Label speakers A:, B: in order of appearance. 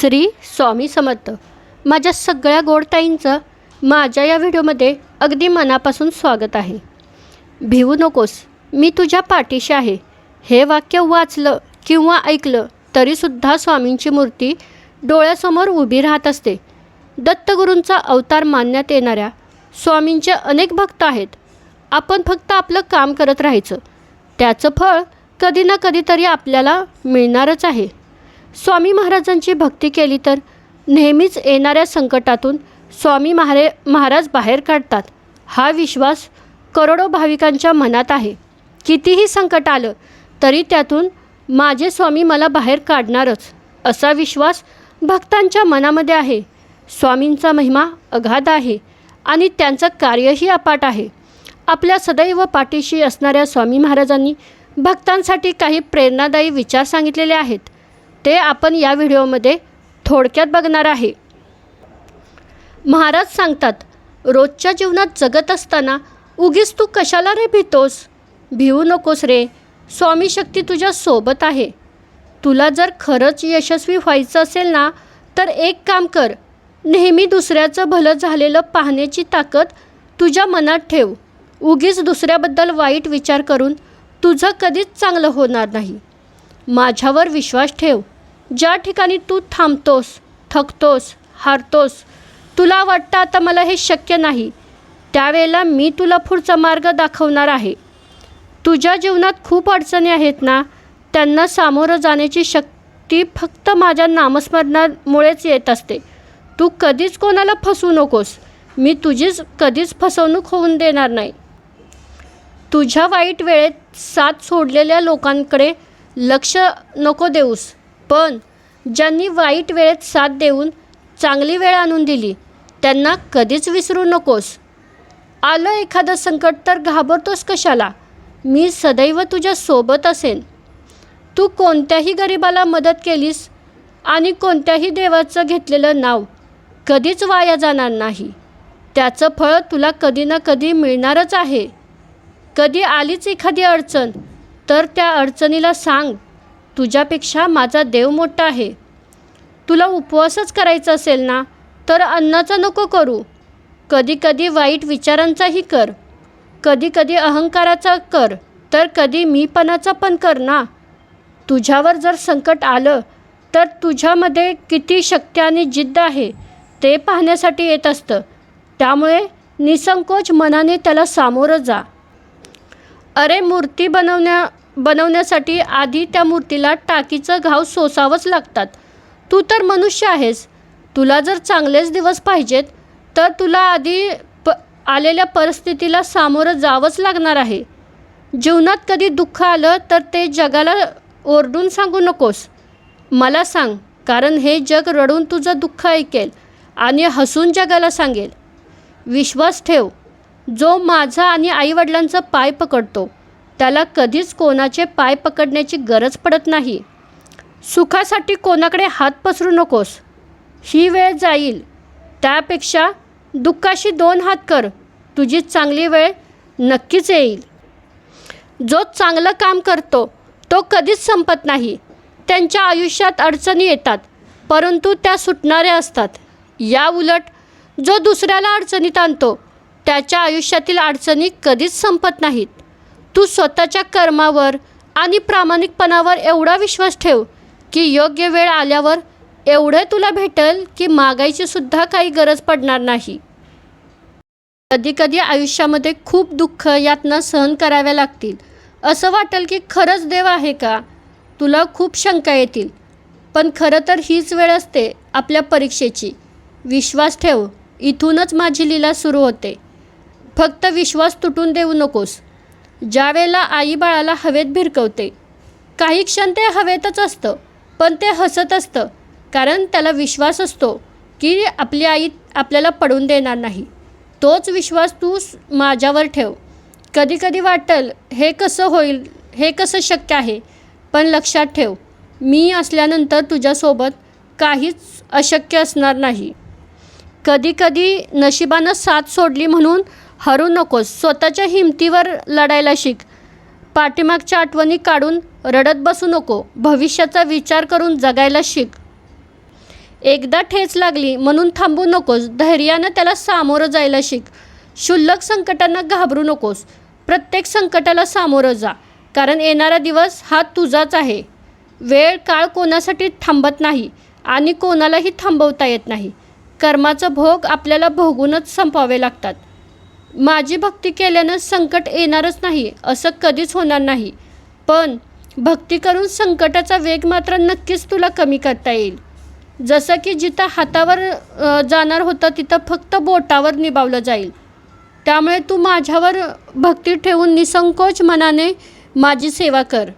A: श्री स्वामी समर्थ. माझ्या सगळ्या गोडताईंचं माझ्या या व्हिडिओमध्ये अगदी मनापासून स्वागत आहे. भिवू नकोस मी तुझ्या पाठीशी आहे. हे वाक्य वाचलं किंवा ऐकलं तरीसुद्धा स्वामींची मूर्ती डोळ्यासमोर उभी राहत असते. दत्तगुरूंचा अवतार मानण्यात येणाऱ्या स्वामींचे अनेक भक्त आहेत. आपण फक्त आपलं काम करत राहायचं. त्याचं फळ कधी ना कधीतरी आपल्याला मिळणारच आहे. स्वामी महाराजांची भक्ती केली तर नेहमीच येणाऱ्या संकटातून स्वामी महारे महाराज बाहेर काढतात. हा विश्वास करोडो भाविकांच्या मनात आहे. कितीही संकट आलं तरी त्यातून माझे स्वामी मला बाहेर काढणारच असा विश्वास भक्तांच्या मनामध्ये आहे. स्वामींचा महिमा अगाध आहे आणि त्यांचं कार्यही अपाट आहे. आपल्या सदैव पाठीशी असणाऱ्या स्वामी महाराजांनी भक्तांसाठी काही प्रेरणादायी विचार सांगितलेले आहेत. ते आपण या व्हिडिओमध्ये थोडक्यात बघणार आहे. महाराज सांगतात रोजच्या जीवनात जगत असताना उगीच तू कशाला रे भीतोस? भिवू नकोस रे. स्वामी शक्ती तुझ्या सोबत आहे. तुला जर खरंच यशस्वी व्हायचं असेल ना तर एक काम कर. नेहमी दुसऱ्याचं भलं झालेलं पाहण्याची ताकद तुझ्या मनात ठेव. उगीच दुसऱ्याबद्दल वाईट विचार करून तुझं कधीच चांगलं होणार नाही. माझ्यावर विश्वास ठेव. ज्या ठिकाणी तू थांबतोस थकतोस हारतोस तुला वाटतं आता मला हे शक्य नाही. त्यावेळेला मी तुला पुढचा मार्ग दाखवणार आहे. तुझ्या जीवनात खूप अडचणी आहेत ना? त्यांना सामोरं जाण्याची शक्ती फक्त माझ्या नामस्मरणामुळेच येत असते. तू कधीच कोणाला फसवू नकोस. मी तुझीच कधीच फसवणूक होऊन देणार नाही. तुझ्या वाईट वेळेत साथ सोडलेल्या लोकांकडे लक्ष नको देऊस. पण ज्यांनी वाईट वेळेत साथ देऊन चांगली वेळ आणून दिली त्यांना कधीच विसरू नकोस. आलं एखादं संकट तर घाबरतोस कशाला? मी सदैव तुझ्या सोबत असेन. तू कोणत्याही गरिबाला मदत केलीस आणि कोणत्याही देवाचं घेतलेलं नाव कधीच वाया जाणार नाही. त्याचं फळ तुला कधी ना कधी मिळणारच आहे. कधी आलीच एखादी अडचण तर त्या अडचणीला सांग तुझ्यापेक्षा माझा देव मोठा आहे. तुला उपवासच करायचा असेल ना तर अन्नाचा नको करू. कधी कधी वाईट विचारांचाही कर. कधी कधी अहंकाराचा कर तर कधी मीपणाचा पण कर ना. तुझ्यावर जर संकट आलं तर तुझ्यामध्ये किती शक्ती आणि जिद्द आहे ते पाहण्यासाठी येत असतं. त्यामुळे निसंकोच मनाने त्याला सामोरं जा. अरे मूर्ती बनवण्या बनवण्यासाठी आधी त्या मूर्तीला टाकीचं घाव सोसावंच लागतात. तू तर मनुष्य आहेस. तुला जर चांगलेच दिवस पाहिजेत तर तुला आधी प आलेल्या परिस्थितीला सामोरं जावंच लागणार आहे. जीवनात कधी दुःख आलं तर ते जगाला ओरडून सांगू नकोस. मला सांग कारण हे जग रडून तुझं दुःख ऐकेल आणि हसून जगाला सांगेल. विश्वास ठेव. जो माझा आणि आईवडिलांचा पाय पकडतो. त्याला कधीच कोणाचे पाय पकडण्याची गरज पडत नाही. सुखासाठी कोणाकडे हात पसरू नकोस. ही वेळ जाईल. त्यापेक्षा दुःखाशी दोन हात कर. तुझी चांगली वेळ नक्कीच येईल. जो चांगलं काम करतो तो कधीच संपत नाही. त्यांच्या आयुष्यात अडचणी येतात परंतु त्या सुटणाऱ्या असतात. या उलट जो दुसऱ्याला अडचणीत आणतो त्याच्या आयुष्यातील अडचणी कधीच संपत नाहीत. तू स्वतःच्या कर्मावर आणि प्रामाणिकपणावर एवढा विश्वास ठेव की योग्य वेळ आल्यावर एवढे तुला भेटेल की मागायची सुद्धा काही गरज पडणार नाही. कधीकधी आयुष्यामध्ये खूप दुःख यातना सहन कराव्या लागतील. असं वाटेल की खरंच देव आहे का? तुला खूप शंका येतील. पण खरं तर हीच वेळ असते आपल्या परीक्षेची. विश्वास ठेव इथूनच माझी लीला सुरू होते. फक्त विश्वास तुटून देऊ नकोस. ज्यावेळेला आई बाळाला हवेत भिरकवते काही क्षण ते हवेतच असतं पण ते हसत असतं कारण त्याला विश्वास असतो की आपली आई आपल्याला पडून देणार नाही. तोच विश्वास तू माझ्यावर ठेव. कधीकधी वाटल वाटेल हे कसं होईल हे कसं शक्य आहे पण लक्षात ठेव मी असल्यानंतर तुझ्यासोबत काहीच अशक्य असणार नाही. कधीकधी नशिबानं साथ सोडली म्हणून हरू नकोस स्वतःच्या हिमतीवर लढायला शिक. पाठीमागच्या आठवणी काढून रडत बसू नको भविष्याचा विचार करून जगायला शिक. एकदा ठेच लागली म्हणून थांबू नकोस धैर्यानं त्याला सामोरं जायला शिक. क्षुल्लक संकटांना घाबरू नकोस प्रत्येक संकटाला सामोरं जा कारण येणारा दिवस हा तुझाच आहे. वेळ काळ कोणासाठी थांबत नाही आणि कोणालाही थांबवता येत नाही. कर्माचा भोग आपल्याला भोगूनच संपवावे लागतात. माझी भक्ती केल्यानं संकट येणारच नाही असं कधीच होणार नाही. पण भक्ती करून संकटाचा वेग मात्र नक्कीच तुला कमी करता येईल. जसं की जिथं हातावर जाणार होतं तिथं फक्त बोटावर निभावलं जाईल. त्यामुळे तू माझ्यावर भक्ती ठेवून निसंकोच मनाने माझी सेवा कर.